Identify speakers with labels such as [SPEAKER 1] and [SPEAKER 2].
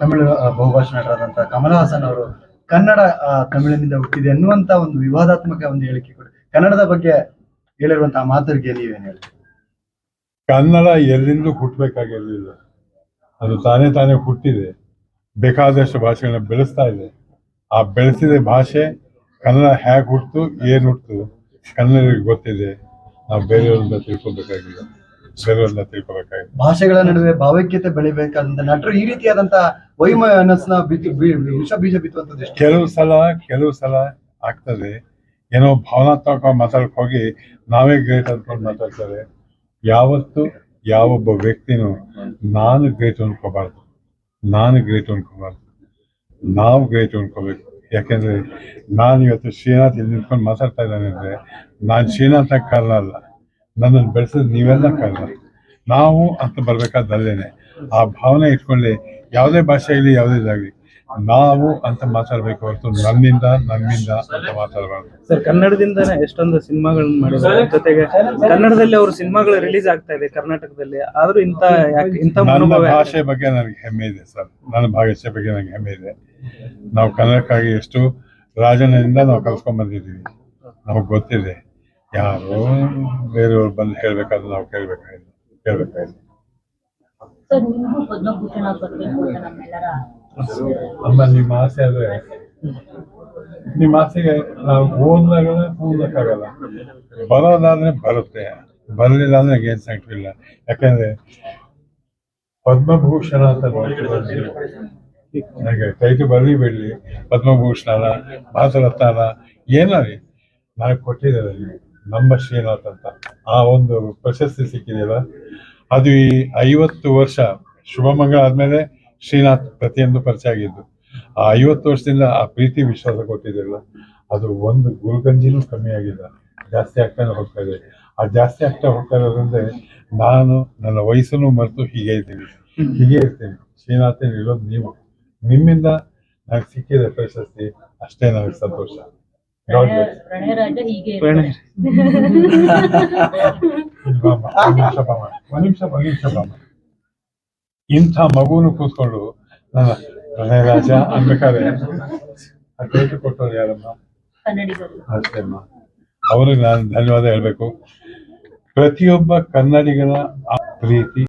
[SPEAKER 1] ತಮಿಳು ಬಹುಭಾಷಾ ನಟರಾದಂತಹ ಕಮಲ್ ಹಾಸನ್ ಅವರು ಕನ್ನಡ ತಮಿಳಿನಿಂದ ಹುಟ್ಟಿದೆ ಅನ್ನುವಂತ ಒಂದು ವಿವಾದಾತ್ಮಕ ಒಂದು ಹೇಳಿಕೆ ಕೂಡ. ಕನ್ನಡದ ಬಗ್ಗೆ ಹೇಳಿರುವಂತಹ ಮಾತುಗಳಿಗೆ ನೀವೇನು ಹೇಳಿ?
[SPEAKER 2] ಕನ್ನಡ ಎಲ್ಲಿಂದಲೂ ಹುಟ್ಟಬೇಕಾಗಿರಲಿಲ್ಲ. ಅದು ತಾನೇ ತಾನೇ ಹುಟ್ಟಿದೆ. ಬೇಕಾದಷ್ಟು ಭಾಷೆಗಳನ್ನ ಬೆಳೆಸ್ತಾ ಇದೆ. ಆ ಬೆಳೆಸಿದ ಭಾಷೆ ಕನ್ನಡ ಹೇಗೆ ಹುಟ್ಟು ಏನು ಹುಟ್ಟು ಕನ್ನಡಿಗೆ ಗೊತ್ತಿದೆ. ನಾವು ಬೇರೆಯವ್ರನ್ನ ತಿಳ್ಕೊಬೇಕಾಗಿಲ್ಲ. ಬೇರೆಯವ್ರನ್ನ ತಿಳ್ಕೊಬೇಕಾಗಿಲ್ಲ.
[SPEAKER 1] ಭಾಷೆಗಳ ನಡುವೆ ಭಾವೈಕ್ಯತೆ ಬೆಳಿಬೇಕಾದಂತ ನಟರು ಈ ರೀತಿಯಾದಂತಹ ವೈಮನಸ್ನ ಬಿತ್ತು ವಿಷ ಬೀಜ ಬಿತ್ತುವಂಥದ್ದು
[SPEAKER 2] ಕೆಲವು ಸಲ ಕೆಲವು ಸಲ ಆಗ್ತದೆ. ಏನೋ ಭಾವನಾತ್ಮಕ ಮಾತಾಡಕ್ ಹೋಗಿ ನಾವೇ ಗ್ರೇಟ್ ಅನ್ಕೊಂಡು ಮಾತಾಡ್ತಾರೆ. ಯಾವತ್ತು ಯಾವೊಬ್ಬ ವ್ಯಕ್ತಿನೂ ನಾನು ಗ್ರೇಟ್ ಅನ್ಕೋಬಾರ್ದು. ನಾನು ಗ್ರೇಟ್ ಅನ್ಕೋಬಾರ್ದು. ನಾವು ಗ್ರೇಟ್ ಅನ್ಕೋಬೇಕು. ಯಾಕೆಂದ್ರೆ ನಾನು ಇವತ್ತು ಶ್ರೀನಾಥ್ ಇಲ್ಲಿ ನಿಂತ್ಕೊಂಡು ಮಾತಾಡ್ತಾ ಇದ್ದಾನೆ ಅಂದ್ರೆ ನಾನು ಶ್ರೀನಾಥ ಕಾರಣ ಅಲ್ಲ. ನನ್ನನ್ನು ಬೆಳೆಸಿದ ನೀವೆಲ್ಲ ಕಾರಣ. ನಾವು ಅಂತ ಬರ್ಬೇಕಾದಲ್ಲೇನೆ ಆ ಭಾವನೆ ಇಟ್ಕೊಳ್ಳಿ. ಯಾವುದೇ ಭಾಷೆ ಆಗಲಿ ಯಾವುದೇ ಇದಾಗಲಿ ನಾವು ಅಂತ ಮಾತಾಡ್ಬೇಕು ಹೊರತು ನನ್ನಿಂದ ನನ್ನಿಂದ ಅಂತ ಮಾತಾಡಬಾರ್ದು.
[SPEAKER 3] ಸರ್ ಕನ್ನಡದಿಂದನೇ ಎಷ್ಟೊಂದು ಸಿನಿಮಾಗಳನ್ನ ಮಾಡಿದ್ದಾರೆ. ಜೊತೆಗೆ ಕನ್ನಡದಲ್ಲಿ ಅವ್ರ ಸಿನಿಮಾಗಳು ರಿಲೀಸ್ ಆಗ್ತಾ ಇದೆ ಕರ್ನಾಟಕದಲ್ಲಿ. ಆದ್ರೂ ಇಂತ ಇಂತ
[SPEAKER 2] ನನ್ನ ಭಾಷೆ ಬಗ್ಗೆ ನನಗೆ ಹೆಮ್ಮೆ ಇದೆ ಸರ್. ನನ್ನ ಭಾಷೆ ಬಗ್ಗೆ ನನಗೆ ಹೆಮ್ಮೆ ಇದೆ. ನಾವು ಕನ್ನಡಕ್ಕಾಗಿ ಎಷ್ಟು ರಾಜನದಿಂದ ನಾವು ಕಲ್ಸ್ಕೊಂಡ್ ಬಂದಿದ್ದೀವಿ. ನಮಗೆ ಗೊತ್ತಿದೆ. ಯಾರು ಬೇರೆಯವ್ರು ಬಂದು ಹೇಳ್ಬೇಕಾದ್ರೆ ನಾವು ಕೇಳ್ಬೇಕಾಗಿಲ್ಲ ಕೇಳ್ಬೇಕಾಗಿಲ್ಲ.
[SPEAKER 4] ಪದ್ಮಭೂಷಣ ನಮ್ಮೆಲ್ಲರ
[SPEAKER 2] ಅಮ್ಮ, ನಿಮ್ಮ ಆಸೆ ಆದ್ರೆ ನಿಮ್ಮ ಆಸೆಗೆ ನಾವು ಓದ್ಲಾಗಲ್ಲ ಬರೋದಾದ್ರೆ ಬರುತ್ತೆ. ಬರಲಿಲ್ಲ ಅಂದ್ರೆ ಏನ್ ಇಲ್ಲ. ಯಾಕಂದ್ರೆ ಪದ್ಮಭೂಷಣ ಅಂತ ನನಗೆ ಟೈಟಲ್ ಬರಲಿ ಬಿಡ್ಲಿ. ಪದ್ಮಭೂಷಣ, ಭಾರತರತ್ನ, ಏನಾರಿ ನನಗೆ ಕೊಟ್ಟಿದ್ದಾರೆ ನಮ್ಮ ಶ್ರೀನಾಥ್ ಅಂತ. ಆ ಒಂದು ಪ್ರಶಸ್ತಿ ಸಿಕ್ಕಿದೆಯಲ್ಲ? ಅದು ಈ ಐವತ್ತು ವರ್ಷ ಶುಭಮಂಗಳ ಆದ್ಮೇಲೆ ಶ್ರೀನಾಥ್ ಪ್ರತಿಯೊಂದು ಪರಿಚಯ ಆಗಿದ್ದು, ಆ ಐವತ್ತು ವರ್ಷದಿಂದ ಆ ಪ್ರೀತಿ ವಿಶ್ವಾಸ ಕೊಟ್ಟಿದ್ದಿಲ್ಲ, ಅದು ಒಂದು ಗುರುಗಂಜಿನೂ ಕಮ್ಮಿ ಆಗಿಲ್ಲ. ಜಾಸ್ತಿ ಆಗ್ತಾನೆ ಹೋಗ್ತಾ ಇದೆ. ಆ ಜಾಸ್ತಿ ಆಗ್ತಾ ಹೋಗ್ತಾ ಇರೋದ್ರಿಂದ ನಾನು ನನ್ನ ವಯಸ್ಸನ್ನು ಮರೆತು ಹೀಗೆ ಇದ್ದೀನಿ ಹೀಗೆ ಇರ್ತೀನಿ. ಶ್ರೀನಾಥನ್ ಇರೋದು ನೀವು. ನಿಮ್ಮಿಂದ ನನಗೆ ಸಿಕ್ಕಿದೆ ಪ್ರಶಸ್ತಿ, ಅಷ್ಟೇ ನನಗೆ ಸಂತೋಷ.
[SPEAKER 4] ಪ್ರಣಯರಾಜ ಹೀಗೆ
[SPEAKER 3] ಪ್ರಣಯ.
[SPEAKER 2] ಒಂದ್ ನಿಮಿಷ. ಒಂದ್ ನಿಮಿಷ. ಇಂಥ ಮಗುನು ಕೂತ್ಕೊಂಡು ನನ್ನ ಪ್ರಣಯರಾಜ ಅನ್ಬೇಕಾದ್ರೆ ಭೇಟಿ ಕೊಟ್ಟವ್ರು ಯಾರಮ್ಮ ಅಷ್ಟೇಮ್ಮ ಅವ್ರಿಗೆ ನಾನು ಧನ್ಯವಾದ ಹೇಳ್ಬೇಕು ಪ್ರತಿಯೊಬ್ಬ ಕನ್ನಡಿಗನ ಆ ಪ್ರೀತಿ